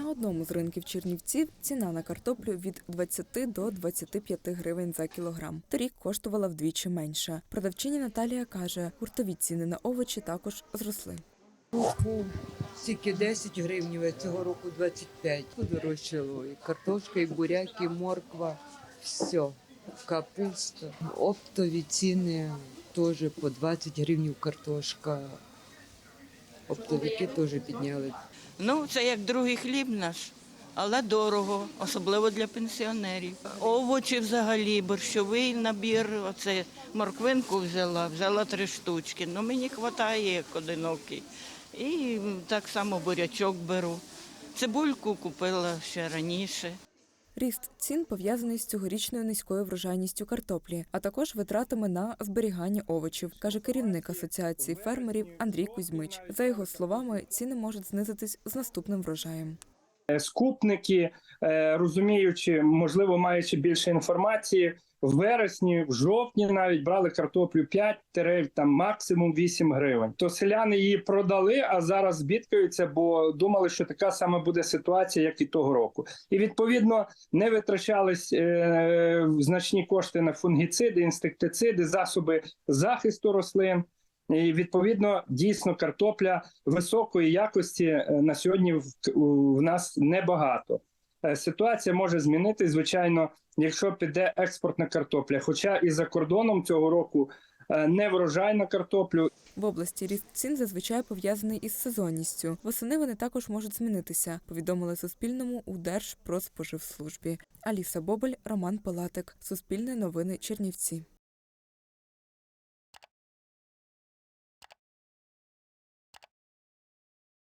На одному з ринків Чернівців ціна на картоплю від 20 до 25 гривень за кілограм. Торік коштувала вдвічі менше. Продавчиня Наталія каже, гуртові ціни на овочі також зросли. Був стільки 10 гривень, а цього року 25. Подорожчало і картошка, і буряк, і морква, все. Капуста. Оптові ціни теж по 20 гривень картошка. Оптовики теж підняли. Ну, це як другий хліб наш, але дорого, особливо для пенсіонерів. Овочі взагалі, борщовий набір, оце морквинку взяла, взяла три штучки. Ну, мені вистачає як одинокий. І так само бурячок беру. Цибульку купила ще раніше. Ріст цін пов'язаний з цьогорічною низькою врожайністю картоплі, а також витратами на зберігання овочів, каже керівник асоціації фермерів Андрій Кузьмич. За його словами, ціни можуть знизитись з наступним врожаєм. Е, скупники, е, розуміючи, можливо, маючи більше інформації, в вересні, в жовтні навіть брали картоплю 5 там максимум 8 гривень. То селяни її продали, а зараз бідкаються, бо думали, що така сама буде ситуація, як і того року. І відповідно не витрачались е, значні кошти на фунгіциди, інсектициди, засоби захисту рослин. І відповідно дійсно картопля високої якості е, на сьогодні в, в нас небагато. Е, Ситуація може змінитись, звичайно, якщо піде експортна картопля. Хоча і за кордоном цього року е, не врожай на картоплю, В області ріст цін зазвичай пов'язаний із сезонністю. Восени вони також можуть змінитися. Повідомили Суспільному у Держпродспоживслужбі. Аліса Бобель, Роман Палатик. Суспільне новини Чернівці.